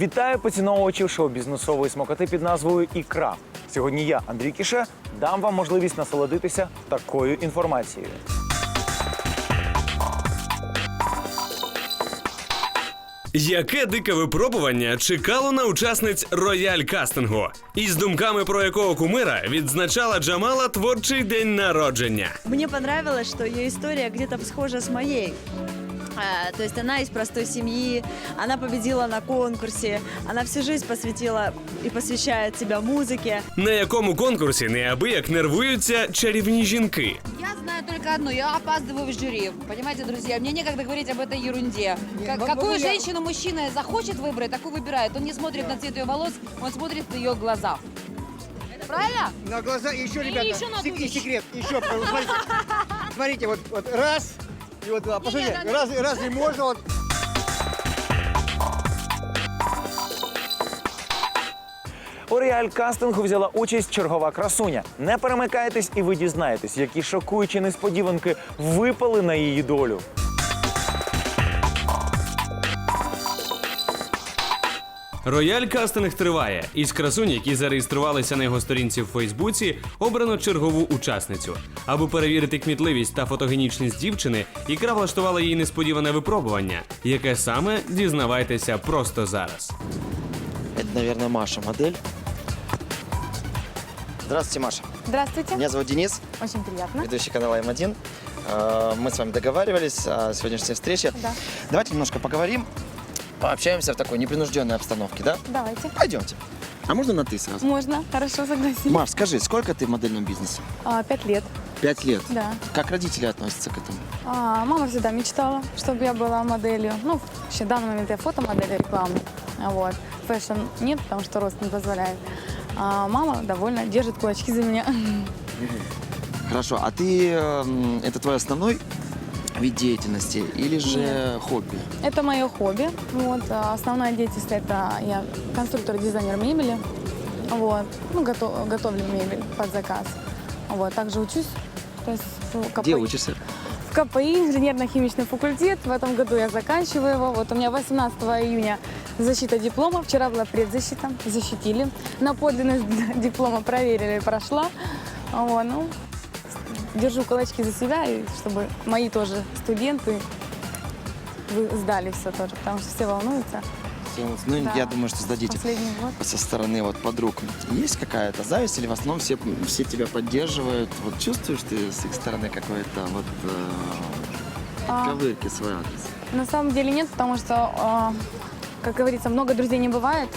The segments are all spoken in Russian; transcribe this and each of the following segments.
Вітаю поціновувачів шоу-бізнесової смакоти під назвою Ікра. Сьогодні я, Андрій Кіше, дам вам можливість насолодитися такою інформацією. Яке дике випробування чекало на учасниць рояль кастингу, із думками про якого кумира відзначала Джамала творчий день народження. Мне понравилось, что ее история где-то схожа с моей. А, То есть она из простой семьи, она победила на конкурсе, она всю жизнь посвятила и посвящает себя музыке. На якому конкурсі неабияк нервуються чарівні жінки. Я знаю только одно, я опаздываю в жюри. Понимаете, друзья, мне некогда говорить об этой ерунде. Как- какую женщину мужчина захочет выбрать, такую выбирает. Он не смотрит на цвет ее волос, он смотрит в ее глаза. Правильно? На глаза и еще, ребята, еще на сек- одну и секрет, еще, вот смотрите, смотрите, вот, вот раз, и вот два, посмотрите, нет, раз, раз не можно, вот, У реаль кастингу взяла участь чергова красуня. Не перемикайтесь, і ви дізнаєтесь, які шокуючі несподіванки випали на її долю. Рояль кастинг триває. Із красунь, які зареєструвалися на його сторінці в Фейсбуці, обрано чергову учасницю. Аби перевірити кмітливість та фотогенічність дівчини, ікра влаштувала їй несподіване випробування, яке саме дізнавайтеся просто зараз. Это, наверное, Маша модель. Здравствуйте, Маша. Здравствуйте, Меня зовут Денис, очень приятно. ведущий канала М1. Э, Мы с вами договаривались о сегодняшней встрече. Да. Давайте немножко поговорим, пообщаемся в такой непринужденной обстановке, да? Давайте. Пойдемте. А можно на «ты» сразу? Можно, хорошо, согласен. Маш, скажи, сколько ты в модельном бизнесе? А, пять лет, Пять лет. да. Как родители относятся к этому? А, мама всегда мечтала, чтобы я была моделью. Ну, вообще, в данный момент я фотомодель рекламы. Вот. Фэшн нет, потому что рост не позволяет. А мама довольна, держит кулачки за меня. Хорошо, а ты, эм, это твой основной вид деятельности или же хобби? Это мое хобби. Вот. а Основная деятельность это я конструктор-дизайнер мебели. Вот. Ну, готов- готовлю мебель под заказ. Вот. Также учусь. То есть в Где учишься? В КПИ инженерно-химичный факультет. В этом году я заканчиваю его. Вот у меня 18 июня защита диплома. Вчера была предзащита. Защитили. На подлинность диплома проверили, прошла. Вот, ну, держу кулачки за себя, и чтобы мои тоже студенты сдали все тоже, потому что все волнуются. Ну, Да. я думаю, что сдадите. Со стороны вот подруг есть какая-то зависть или в основном все, все тебя поддерживают? Вот чувствуешь ты с их стороны какой-то вот э, А. ковырки в свой адрес? На самом деле нет, потому что, а, как говорится, много друзей не бывает.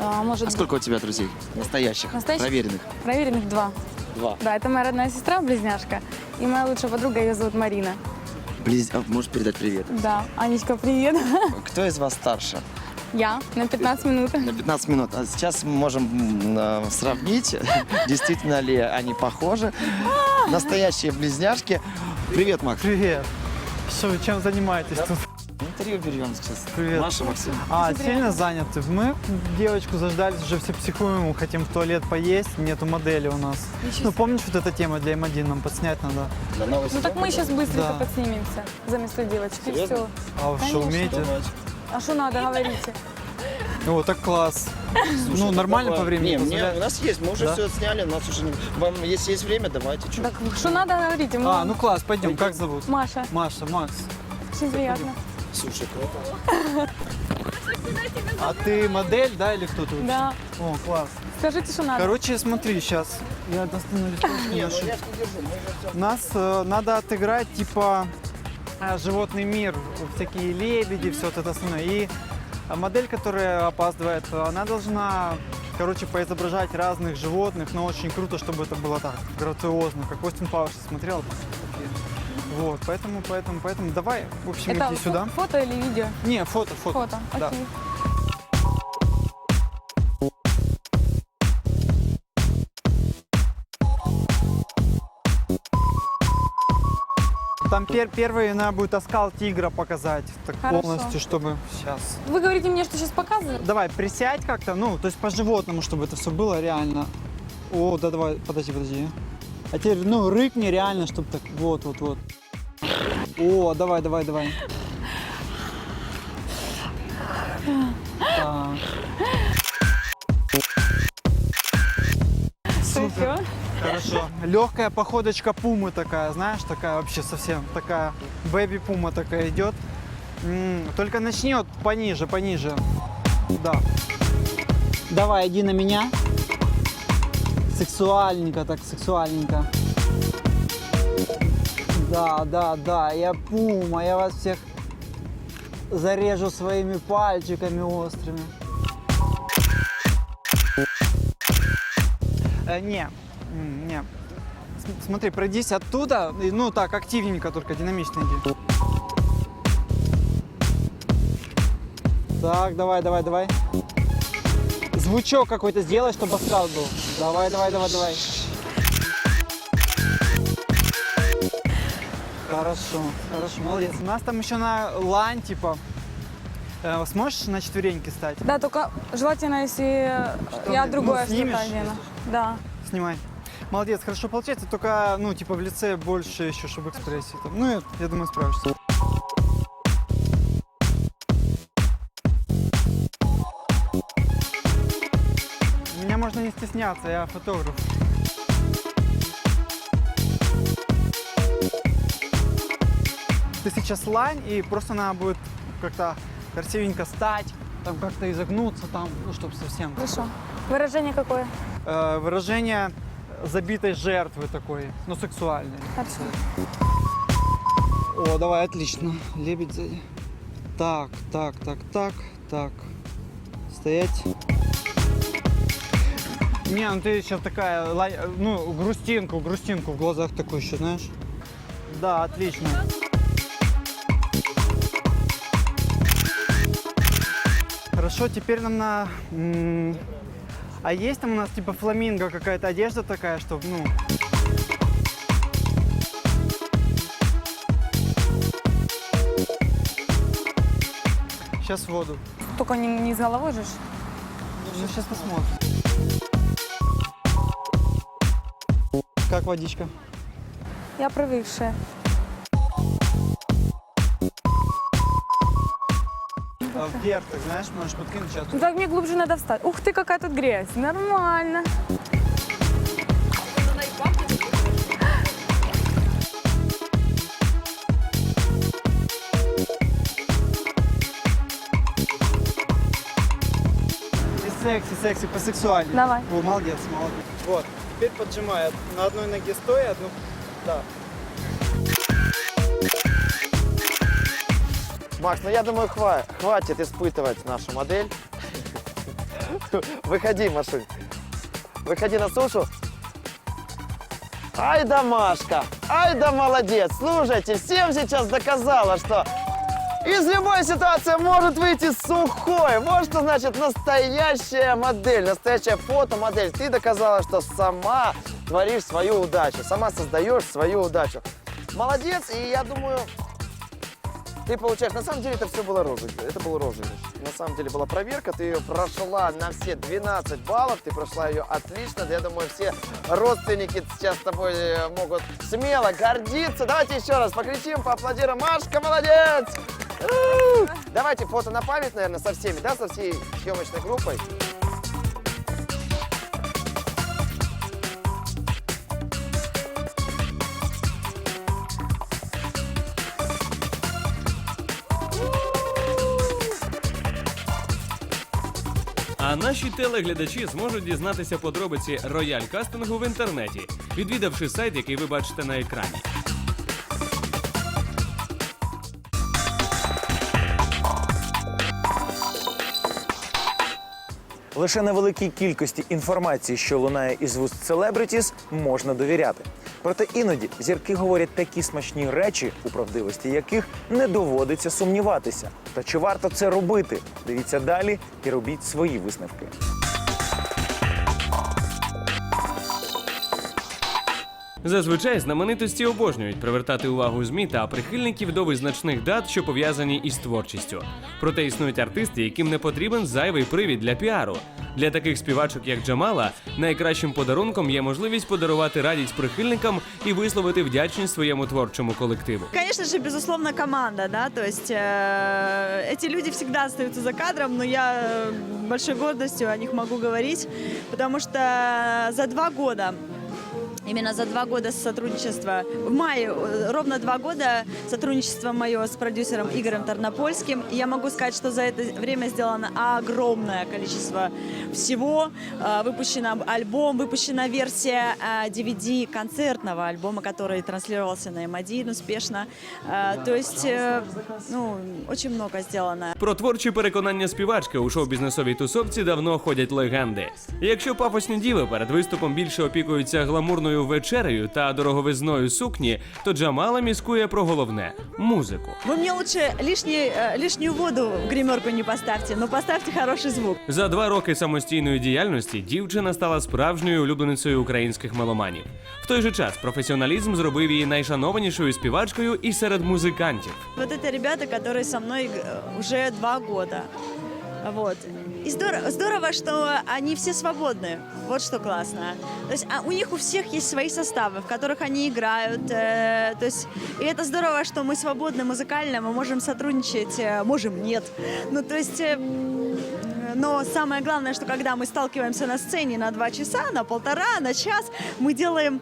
А, может, А сколько у тебя друзей? Настоящих, Настоящих? проверенных? проверенных два. Два. Да, это моя родная сестра, близняшка, и моя лучшая подруга, ее зовут Марина. Близ... а, можешь передать привет? Да, Анечка, привет. Кто из вас старше? Я на 15 минут. На 15 минут. А сейчас мы можем э, сравнить, действительно ли они похожи. Настоящие близняшки. Привет, Макс. Привет. Что вы чем занимаетесь тут? Интервью берем сейчас. Привет. Маша, Максим. А, сильно заняты. Мы девочку заждались, уже все психуем, мы хотим в туалет поесть, нету модели у нас. Ну, помнишь, вот эта тема для М1 нам подснять надо? Для новой Ну так мы сейчас быстренько Да. подснимемся за место девочки. Серьезно? Все. А вы что, умеете? А что надо, говорите? О, так класс. ну, нормально по времени Не, мне, у нас есть, мы уже Да? все сняли, у нас уже не... Вам, если есть время, давайте. Что? Так что надо, говорите? Мы- А, ну класс, пойдем. Как зовут? Маша, Маша, Макс. очень приятно. Слушай, круто. А ты модель, да, или кто ты? вообще? Да. О, класс. Скажите, что надо. Короче, смотри, сейчас я достану листочки ну нас э, надо отыграть типа э, животный мир, всякие лебеди, все вот это остальное. И э, модель, которая опаздывает, она должна, короче, поизображать разных животных, но очень круто, чтобы это было так грациозно, как Остин Пауэрс смотрел. Вот, поэтому, поэтому, поэтому давай, в общем, Это иди фо- сюда. фото или видео? Не, фото, фото. Фото, Да. окей. Там пер первый надо будет оскал тигра показать, так Хорошо. полностью, чтобы сейчас. Вы говорите мне, что сейчас показывать? Давай, присядь как-то, ну, то есть по животному, чтобы это все было реально. О, да давай, подожди, подожди. А теперь, ну, рыкни реально, чтобы так, вот, вот, вот. О, давай, давай, давай. Так. Все. Хорошо. Легкая походочка пумы такая, знаешь, такая вообще совсем такая бэби пума такая идет. М, Только начнет пониже, пониже. Да. Давай, иди на меня. Сексуальненько, так сексуальненько. Да, да, да, я пума, я вас всех зарежу своими пальчиками острыми. Э, не, не. Смотри, пройдись оттуда, ну так, активненько, только динамично иди. Так, давай, давай, давай. Звучок какой-то сделай, чтобы астрал был. Давай, давай, давай, давай. Хорошо, хорошо, молодец. У нас там еще на лань, типа, э, сможешь на четвереньки стать? Да, только желательно, если я ты, другое ну, снимешь? что-то одену. Да. Снимай. Молодец, хорошо получается, только, ну, типа, в лице больше еще, чтобы экспрессии. Там. Ну, я, я думаю, справишься. Меня можно не стесняться, я фотограф. Ты сейчас лань, и просто надо будет как-то красивенько стать, там как-то изогнуться, там, ну, чтобы совсем. Хорошо. Выражение какое? Э, выражение забитой жертвы такой, ну, сексуальной. Хорошо. О, давай, отлично. Лебедь сзади. Так, так, так, так, так. Стоять. Не, ну ты сейчас такая, ну, грустинку, грустинку в глазах такую еще, знаешь? Да, отлично. Хорошо, теперь нам на... А есть там у нас типа фламинго какая-то одежда такая, чтобы, ну... Сейчас воду. Только не, не с головой же. Ну, сейчас посмотрим. Как водичка? Я привыкшая. Вверх, так знаешь, можешь подкинуть сейчас. Ну так мне глубже надо встать. Ух ты, какая тут грязь. Нормально. Секси, секси, посексуальнее. Давай. О, молодец, молодец. Вот, теперь поджимай. На одной ноге стой, одну... Да. Макс, ну я думаю, хва- хватит испытывать нашу модель. Выходи, Машуль. Выходи на сушу. Ай да Машка, ай да молодец. Слушайте, всем сейчас доказала, что из любой ситуации может выйти сухой. Вот что значит настоящая модель, настоящая фотомодель. Ты доказала, что сама творишь свою удачу, сама создаешь свою удачу. Молодец, и я думаю, ты получаешь, на самом деле это все было розыгрыш. Это был розыгрыш. На самом деле была проверка, ты ее прошла на все 12 баллов, ты прошла ее отлично. Я думаю, все родственники сейчас с тобой э, могут смело гордиться. Давайте еще раз покричим, поаплодируем. Машка, молодец! Давайте фото на память, наверное, со всеми, да, со всей съемочной группой. А наші телеглядачі зможуть дізнатися подробиці рояль кастингу в інтернеті, відвідавши сайт, який ви бачите на екрані. Лише невеликій кількості інформації, що лунає із вуст селебритіс, можна довіряти. Проте іноді зірки говорять такі смачні речі, у правдивості яких не доводиться сумніватися. Та чи варто це робити? Дивіться далі і робіть свої висновки. Зазвичай знаменитості обожнюють привертати увагу ЗМІ та прихильників до визначних дат, що пов'язані із творчістю. Проте існують артисти, яким не потрібен зайвий привід для піару. Для таких співачок, як Джамала, найкращим подарунком є можливість подарувати радість прихильникам і висловити вдячність своєму творчому колективу. Конечно же, безусловно, команда, да, то есть э, эти люди всегда остаются за кадром, но я э, большой гордостью о них могу говорить, потому что за два года Именно за два года сотрудничества, в мае э, ровно два года сотрудничество мое с продюсером Игорем Тарнопольским. И я могу сказать, что за это время сделано огромное количество всего. Э, Выпущен альбом, выпущена версия э, DVD концертного альбома, который транслировался на М1 успешно. Э, То есть, э, ну, очень много сделано. Про творчі переконання співачки у шоу-бізнесовій тусовці давно ходять легенди. Якщо пафосні діви перед виступом більше опікуються гламурною вечерею та дороговизною сукні, то Джамала міскує про головне музику. Вы мне лучше лишний, э, лишнюю воду в гримерку не поставьте, но поставьте хороший звук. За два роки самостійної діяльності дівчина стала справжньою улюбленицею українських меломанів. В той же час професіоналізм зробив її найшанованішою співачкою і серед музикантів. Вот это ребята, которые со мной э, уже два года. Вот. И здорово, здорово, что они все свободны. Вот что классно. То есть а у них у всех есть свои составы, в которых они играют. э, то есть, и это здорово, что мы свободны музыкально, мы можем сотрудничать, э, можем нет. Ну, то есть... э, но самое главное, что когда мы сталкиваемся на сцене на два часа, на полтора, на час, мы делаем,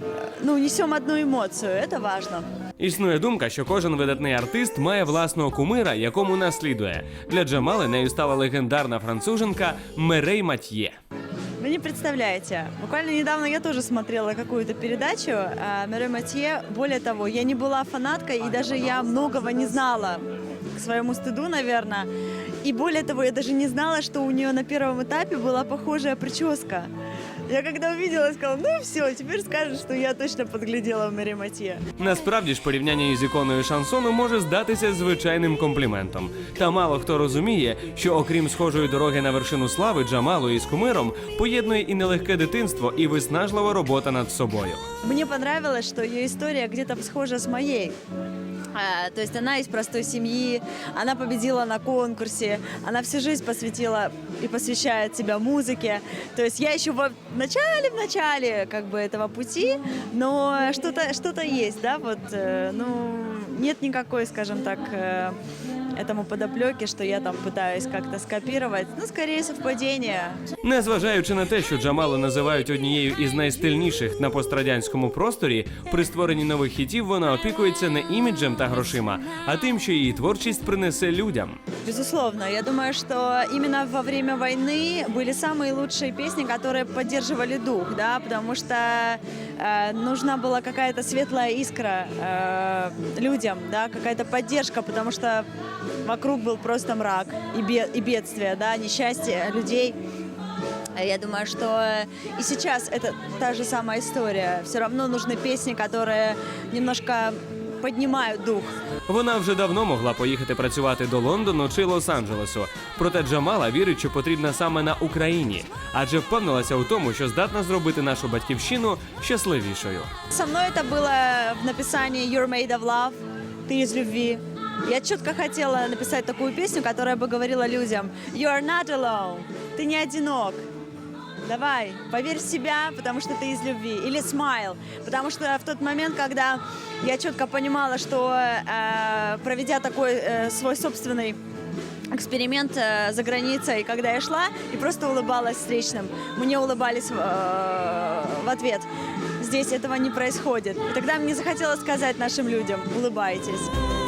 э, ну, несем одну эмоцию. Это важно. Існує думка, що кожен видатний артист має власного кумира, якому наслідує. Для Джамали нею стала легендарна француженка Мерей Матьє. Вы не представляете, буквально недавно я тоже смотрела какую-то передачу э, Мире Матье. Более того, я не была фанаткой, и даже я многого не знала к своему стыду, наверное. И более того, я даже не знала, что у нее на первом этапе была похожая прическа. Я когда увидела, сказала, ну все, теперь скажешь, что я точно подглядела в Мире Матье. Насправді ж порівняння із іконою шансону може здатися звичайним компліментом. Та мало хто розуміє, що окрім схожої дороги на вершину слави, Джамалу із кумиром поєднує і нелегке дитинство, і виснажлива робота над собою. Мне понравилось, что ее история где-то схожа с моей. А, То есть она из простой семьи, она победила на конкурсе, она всю жизнь посвятила и посвящает себя музыке. То есть я еще в начале, в начале как бы этого пути, но что-то что есть, да, вот, э, ну, нет никакой, скажем так, э, этому подоплеки, что я там пытаюсь как-то скопировать. Ну, скорее совпадение. Незважаючи на те, що Джамалу називають однією із найстильніших на пострадянському просторі, при створенні нових хітів вона опікується не іміджем та грошима, а тим, що її творчість принесе людям. Безусловно, я думаю, что именно во время войны были самые лучшие песни, которые поддерживали дух, да, потому что э, нужна была какая-то светлая искра э, людям, да, какая-то поддержка, потому что вокруг был просто мрак и, бе- и бедствие, да, несчастье людей. Я думаю, что и сейчас это та же самая история. Все равно нужны песни, которые немножко поднимают дух. Вона вже давно могла поїхати працювати до Лондону чи Лос-Анджелесу. Проте Джамала вірить, що потрібна саме на Україні, адже впевнилася у тому, що здатна зробити нашу батьківщину щасливішою. Со мной это было в написании You're Made of Love, Ты из любви. Я четко хотела написать такую песню, которая бы говорила людям You are not alone, ты не одинок. Давай, поверь в себя, потому что ты из любви. Или smile, потому что в тот момент, когда я четко понимала, что э, проведя такой э, свой собственный эксперимент э, за границей, когда я шла и просто улыбалась встречным, мне улыбались э, в ответ. Здесь этого не происходит. И тогда мне захотелось сказать нашим людям, улыбайтесь.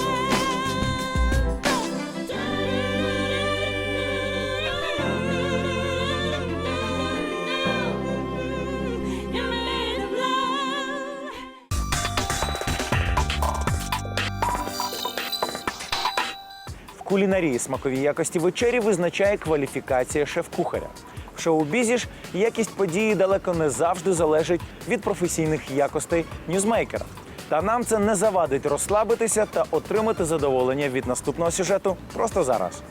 Кулінарії смакові якості вечері визначає кваліфікація шеф-кухаря. В шоу-бізі ж якість події далеко не завжди залежить від професійних якостей ньюзмейкера. Та нам це не завадить розслабитися та отримати задоволення від наступного сюжету просто зараз.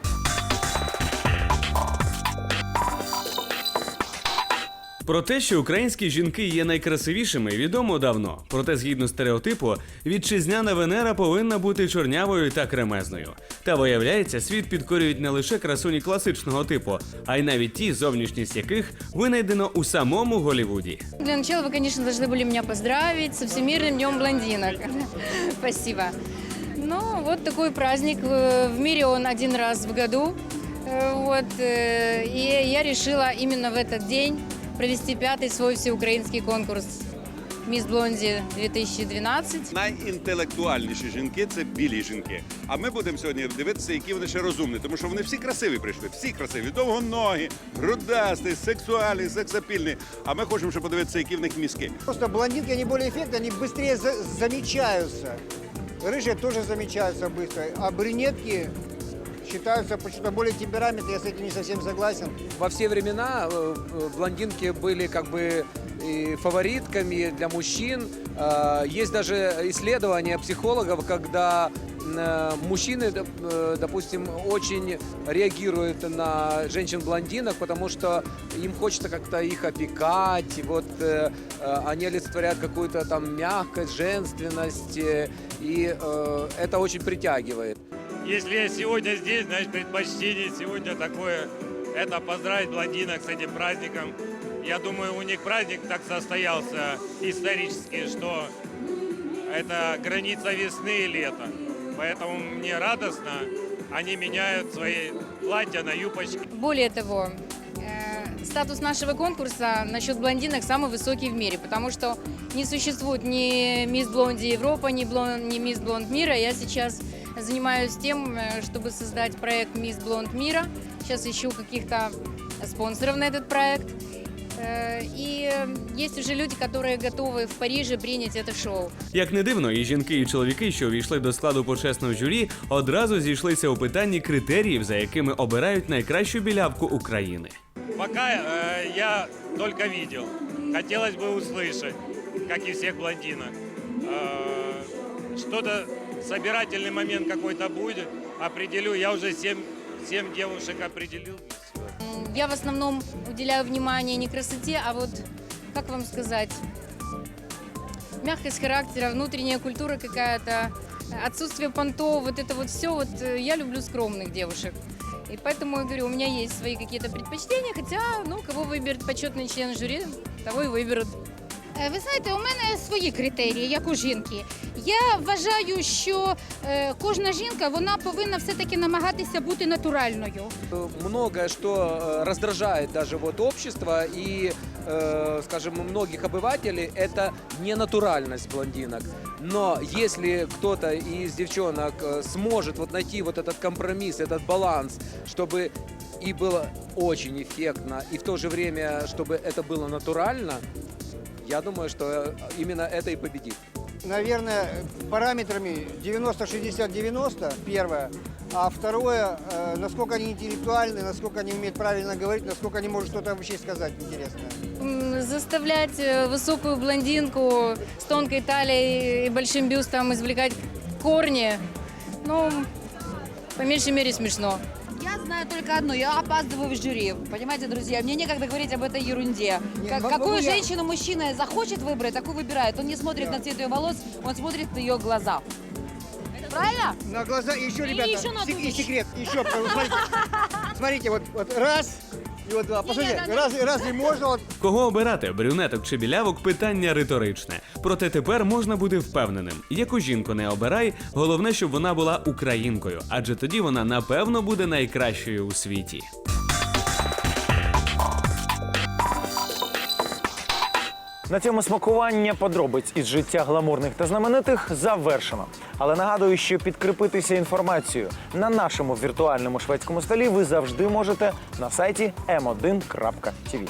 Про те, що українські жінки є найкрасивішими, відомо давно. Проте, згідно стереотипу, вітчизняна Венера повинна бути чорнявою та кремезною. Та виявляється, світ підкорюють не лише красуні класичного типу, а й навіть ті, зовнішність яких винайдено у самому Голлівуді. Для начала вы, конечно, должны были меня поздравить со Всемирным днем блондинок. Спасибо. Ну, вот такой праздник. Э, В мире он один раз в году. Э, Вот, э, и я решила именно в этот день провести пятый свой всеукраинский конкурс «Мисс Блонди 2012». Найінтелектуальніші жінки це білі жінки. А ми будемо сьогодні дивитися, які вони ще розумні, тому що вони всі красиві прийшли, всі красиві, довгоногі, грудасті, сексуальні, сексапільні. А ми хочемо ще подивитися, які в них мізки. Просто блондинки, они более эффектны, они быстрее за- замечаются. Рыжие тоже замечаются быстро. А брюнетки считаются почему-то более темпераментные. Я с этим не совсем согласен. Во все времена э, э, блондинки были как бы и фаворитками для мужчин. Э, Есть даже исследования психологов, когда мужчины, доп- допустим, очень реагируют на женщин-блондинок, потому что им хочется как-то их опекать, вот они олицетворяют какую-то там мягкость, женственность, и это очень притягивает. Если я сегодня здесь, значит предпочтение сегодня такое. Это поздравить блондинок с этим праздником. Я думаю, у них праздник так состоялся исторически, что это граница весны и лета. Поэтому мне радостно. Они меняют свои платья на юбочки. Более того, э, статус нашего конкурса насчет блондинок самый высокий в мире, потому что не существует ни мисс Блонди Европа, ни, блон, ни мисс Блонд мира. Я сейчас занимаюсь тем, э, чтобы создать проект Мисс Блонд мира. Сейчас ищу каких-то спонсоров на этот проект. Э, И есть уже люди, которые готовы в Париже принять это шоу. Як не дивно, і жінки, і чоловіки, що увійшли до складу почесного журі, одразу зійшлися у питанні критеріїв, за якими обирають найкращу білявку України. Пока э, я только видел. Хотелось бы услышать, как и всех блондинок. Э, что-то, собирательный момент какой-то будет, определю. Я уже семь, семь девушек определил. Я в основном уделяю внимание не красоте, а вот, как вам сказать, мягкость характера, внутренняя культура какая-то, отсутствие понтов, вот это вот все. Вот э, я люблю скромных девушек. И поэтому я говорю, у меня есть свои какие-то предпочтения, хотя, ну, кого выберет почетный член жюри, того и выберут. Е, Ви знаєте, у мене свої критерії, як у жінки. Я вважаю, що е, кожна жінка вона повинна все-таки намагатися бути натуральною. Э, Многое, что э, раздражает даже вот общество и, э, скажем, многих обывателей, это ненатуральность блондинок. Но если кто-то из девчонок э, сможет вот найти вот этот компромисс, этот баланс, чтобы и было очень эффектно, и в то же время, чтобы это было натурально, я думаю, что э, именно это и победит. Наверное, параметрами 90-60-90, первое. А второе, э, насколько они интеллектуальны, насколько они умеют правильно говорить, насколько они могут что-то вообще сказать интересное. Заставлять э, высокую блондинку с тонкой талией и большим бюстом извлекать корни, ну, по меньшей мере смешно. Я знаю только одно, я опаздываю в жюри. Понимаете, друзья, мне некогда говорить об этой ерунде. Не, Как- могу какую я- женщину мужчина захочет выбрать, такую выбирает. Он не смотрит на цвет ее волос, он смотрит на ее глаза. Правильно? На глаза и еще, ребята, еще на сек- и секрет, еще, смотрите, смотрите, вот, вот раз, и от, посмотрите, раз, разве можна, Кого обирати, брюнеток чи білявок, питання риторичне. Проте тепер можна бути впевненим. Яку жінку не обирай, головне, щоб вона була українкою, адже тоді вона напевно буде найкращою у світі. На цьому смакування подробиць із життя гламурних та знаменитих завершено. Але нагадую, що підкріпитися інформацією на нашому віртуальному шведському столі ви завжди можете на сайті m1.tv.